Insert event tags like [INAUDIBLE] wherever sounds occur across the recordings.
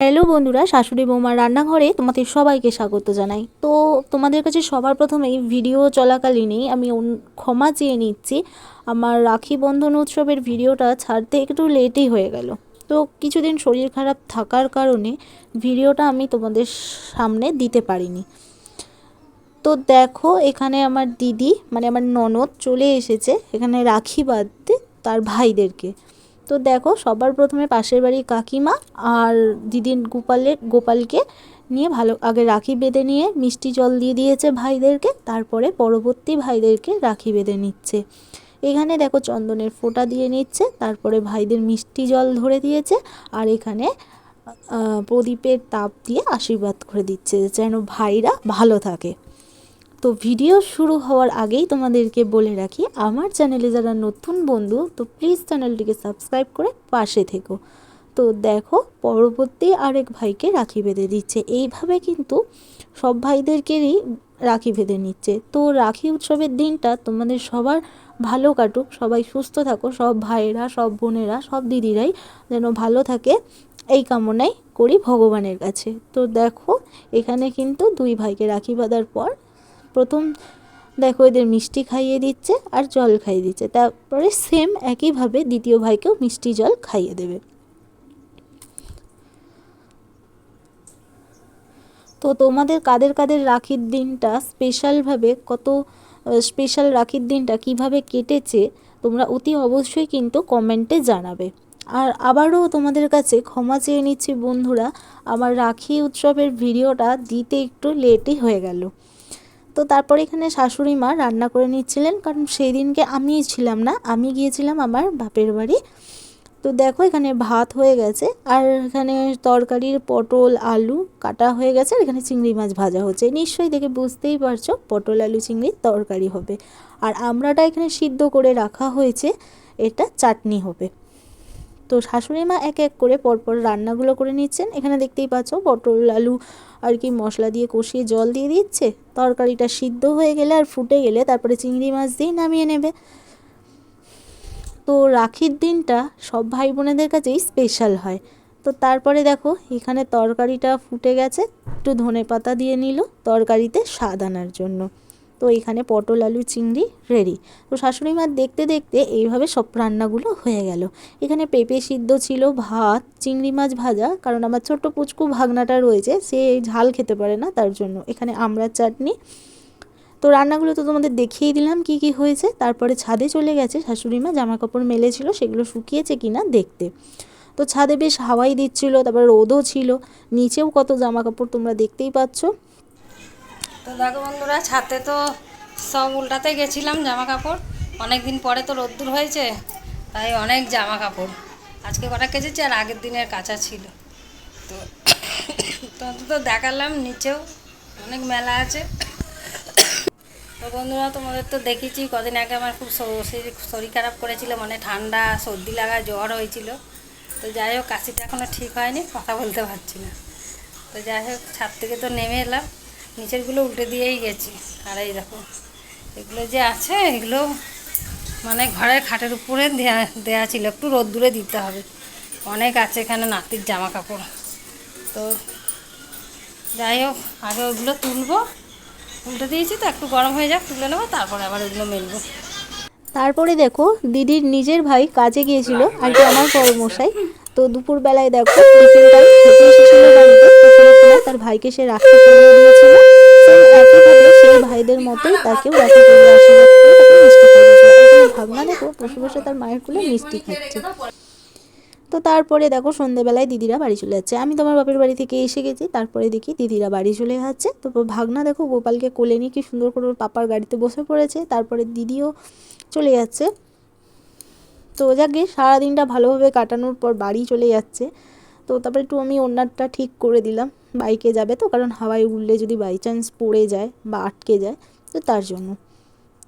Hello বন্ধুরা, শাশুড়ি বৌমার রান্নাঘরে তোমাদের সবাইকে স্বাগত জানাই। তো তোমাদের কাছে সবার প্রথমেই ভিডিও চলাকালীনই আমি ক্ষমা চেয়ে নিচ্ছি। আমার রাখি বন্ধন উৎসবের ভিডিওটা ছাড়তে একটু লেটই হয়ে গেল। তো কিছুদিন শরীর খারাপ থাকার কারণে ভিডিওটা আমি তোমাদের সামনে দিতে পারিনি। তো দেখো, এখানে আমার দিদি মানে আমার ননদ চলে এসেছে। এখানে রাখি বাঁধতে তার ভাইদেরকে। তো দেখো, সবার প্রথমে পাশের বাড়ি কাকিমা আর দিদির গোপালের, গোপালকে নিয়ে ভালো, আগে রাখি বেঁধে নিয়ে মিষ্টি জল দিয়ে দিয়েছে ভাইদেরকে, তারপরে পরবর্তী ভাইদেরকে রাখি বেঁধে নিচ্ছে। এখানে দেখো চন্দনের ফোঁটা দিয়ে নিচ্ছে, তারপরে ভাইদের মিষ্টি জল ধরে দিয়েছে, আর এখানে প্রদীপের তাপ দিয়ে আশীর্বাদ করে দিচ্ছে, যেন ভাইরা ভালো থাকে। তো ভিডিও শুরু হওয়ার আগেই তোমাদেরকে বলে রাখি, আমার চ্যানেলে যারা নতুন বন্ধু, তো প্লিজ চ্যানেলটিকে সাবস্ক্রাইব করে পাশে থেকো। তো দেখো, পরবর্তী আরেক ভাইকে রাখি বেঁধে দিচ্ছে। এইভাবে কিন্তু সব ভাইদেরকেই রাখি বেঁধে নিচ্ছে। তো রাখি উৎসবের দিনটা তোমাদের সবার ভালো কাটুক, সবাই সুস্থ থাকো, সব ভাইয়েরা, সব বোনেরা, সব দিদিরাই যেন ভালো থাকে, এই কামনাই করি ভগবানের কাছে। তো দেখো, এখানে কিন্তু দুই ভাইকে রাখি বাঁধার পর প্রথম দেখো এদের মিষ্টি খাইয়ে দিচ্ছে আর জল খাইয়ে দিচ্ছে। তারপরে সেম একইভাবে দ্বিতীয় ভাইকেও মিষ্টি জল খাইয়ে দেবে। তো তোমাদের কাদের কাদের রাখির দিনটা স্পেশালভাবে কত স্পেশাল রাখির দিনটা কীভাবে কেটেছে তোমরা অতি অবশ্যই কিন্তু কমেন্টে জানাবে। আর আবারও তোমাদের কাছে ক্ষমা চেয়ে নিচ্ছি বন্ধুরা, আমার রাখি উৎসবের ভিডিওটা দিতে একটু লেটই হয়ে গেল। তো তারপর এখানে শাশুড়ি মা রান্না করে নিচ্ছিলেন, কারণ সেই দিনকে আমিই ছিলাম না, আমি গিয়েছিলাম আমার বাপের বাড়ি। তো দেখো এখানে ভাত হয়ে গেছে, আর এখানে তরকারির পটল, আলু কাটা হয়ে গেছে, আর এখানে চিংড়ি মাছ ভাজা হচ্ছে। নিশ্চয়ই দেখে বুঝতেই পারছ, পটল, আলু, চিংড়ির তরকারি হবে। আর আমরাটা এখানে সিদ্ধ করে রাখা হয়েছে, এটা চাটনি হবে। তো শাশুড়ি মা এক এক করে পরপর রান্নাগুলো করে নিচ্ছেন। এখানে দেখতেই পাচ্ছ পটল, আলু আর কি মশলা দিয়ে কষিয়ে জল দিয়ে দিচ্ছে। তরকারিটা সিদ্ধ হয়ে গেলে আর ফুটে গেলে তারপরে চিংড়ি মাছ দিয়ে নামিয়ে নেবে। তো রাখির দিনটা সব ভাই বোনেদের কাছেই স্পেশাল হয়। তো তারপরে দেখো এখানে তরকারিটা ফুটে গেছে, একটু ধনে পাতা দিয়ে নিল তরকারিতে স্বাদ আনার জন্য। তো এখানে পটল, আলু, চিংড়ি রেডি তো শাশুড়ি মা দেখতে দেখতে এইভাবে সব রান্নাগুলো হয়ে গেল। এখানে পেঁপে সিদ্ধ ছিল, ভাত, চিংড়ি মাছ ভাজা, কারণ আমার ছোট্ট পুচকু ভাগনাটা রয়েছে, সে ঝাল খেতে পারে না তার জন্য। এখানে আমড়ার চাটনি। তো রান্নাগুলো তো তোমাদের দেখিয়ে দিলাম কি কি হয়েছে। তারপরে ছাদে চলে গেছে শাশুড়ি মা জামা কাপড় মেলেছিল, সেগুলো শুকিয়েছে কিনা দেখতে। তো ছাদে বেশ হাওয়াই দিচ্ছিল, তারপর রোদও ছিল। নিচেও কত জামা কাপড় তোমরা দেখতেই পাচ্ছ। তো দেখো বন্ধুরা, ছাতে তো সব উল্টাতে গেছিলাম জামা কাপড় অনেক দিন পরে তো রোদ্দুর হয়েছে, তাই অনেক জামা কাপড় আজকে কটা কেচেছি আর আগের দিনের কাঁচা ছিল। তো [COUGHS] তত তো দেখালাম, নিচেও অনেক মেলা আছে। তো বন্ধুরা, তোমাদের তো দেখেছি কদিন আগে আমার খুব শরীর- খারাপ করেছিল মানে ঠান্ডা, সর্দি লাগা, জ্বর হয়েছিল। তো যাই হোক, কাশিটা এখনও ঠিক হয়নি, কথা বলতে পারছি না। তো যাই হোক, ছাদ থেকে তো নেমে এলাম। নিচেরগুলো উল্টে দিয়েই গেছি। আর এই দেখো, এগুলো যে আছে, এগুলো মানে ঘরের খাটের উপরে দেয়া দেয়া ছিল। একটু রোদ্দুরে দিতে হবে। অনেক আছে এখানে নাতির জামা কাপড় তো যাই হোক, আগে ওগুলো তুলবো। উল্টে দিয়েছি তো, একটু গরম হয়ে যাক, তুলে নেব, তারপরে আবার ওগুলো মেলবো। তারপরে দেখো, দিদির নিজের ভাই কাজে গিয়েছিল, আর কি আমার মশাই। তো দুপুর বেলায় দেখো খেতে বাড়িতে তার ভাইকে সে রাখি পরিয়ে দিয়েছিল। সেই সেই ভাইদের মতোই তাকেও রাখি করে তাকে মিষ্টি ভাবনা দেখো, বসে বসে তার মায়ের কোলে মিষ্টি খাচ্ছে। তো তারপরে দেখো, সন্ধেবেলায় দিদিরা বাড়ি চলে যাচ্ছে। আমি তোমার বাপের বাড়ি থেকে এসে গেছি, তারপরে দেখি দিদিরা বাড়ি চলে যাচ্ছে। তো ভাগনা দেখো, গোপালকে কোলে নিয়ে কি সুন্দর করে ওর পাপার গাড়িতে বসে পড়েছে। তারপরে দিদিও চলে যাচ্ছে। তো যাকে সারাদিনটা ভালোভাবে কাটানোর পর বাড়ি চলে যাচ্ছে। তো তারপরে একটু আমি ওনারটা ঠিক করে দিলাম। বাইকে যাবে তো, কারণ হাওয়ায় উঠলে যদি বাই চান্স পড়ে যায় বা আটকে যায়, তো তার জন্য।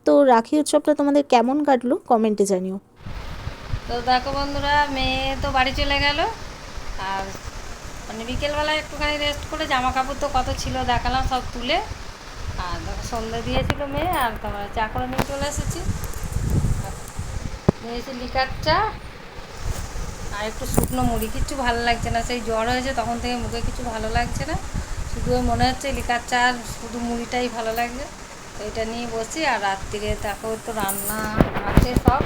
তো রাখি উৎসবটা তোমাদের কেমন কাটলো কমেন্টে জানিও। তো দেখো বন্ধুরা, মেয়ে তো বাড়ি চলে গেল। আর মানে বিকেলবেলায় একটুখানি রেস্ট করে জামা কাপড় তো কত ছিল দেখালাম সব তুলে। আর দেখো সন্ধ্যা দিয়েছিল মেয়ে, আর তোমার চা করে নিয়ে চলে এসেছি। নিয়েছি লিকার চা আর একটু শুকনো মুড়ি, কিচ্ছু ভালো লাগছে না। সেই জ্বর হয়েছে, তখন থেকে মুখে কিছু ভালো লাগছে না। শুধু মনে হচ্ছে লিকার চা আর শুধু মুড়িটাই ভালো লাগছে তো এটা নিয়ে বসি, আর রাত্রিরে তারপর তো রান্না আছে সব।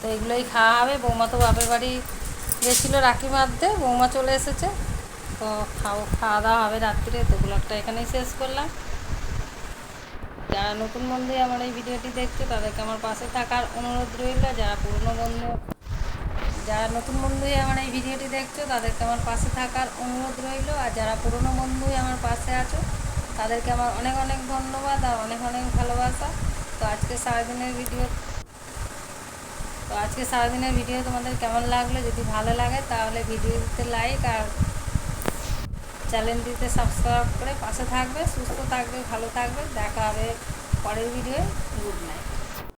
তো এগুলোই খাওয়া হবে বৌমা তো বাপের বাড়ি গেছিল রাখি মারতে বৌমা চলে এসেছে। তো খাও, খাওয়া দাওয়া হবে রাত্রিরে। তো ব্লগটা এখানেই শেষ করলাম। যারা নতুন বন্ধু আমার এই ভিডিওটি দেখছে, তাদেরকে আমার পাশে থাকার অনুরোধ রইল। যারা পুরনো বন্ধু, যারা নতুন বন্ধুই আমার এই ভিডিওটি দেখছ, তাদেরকে আমার পাশে থাকার অনুরোধ রইল। আর যারা পুরনো বন্ধুই আমার পাশে আছো, তাদেরকে আমার অনেক অনেক ধন্যবাদ আর অনেক অনেক ভালোবাসা। তো আজকে সারাদিনের ভিডিও, তো আজকে সারাদিনের ভিডিও তোমাদের কেমন লাগল? যদি ভালো লাগে তাহলে ভিডিওতে লাইক আর চ্যানেলটিতে সাবস্ক্রাইব করে পাশে থাকবে, সুস্থ থাকবে, ভালো থাকবে। দেখা হবে পরের ভিডিও গুড নাইট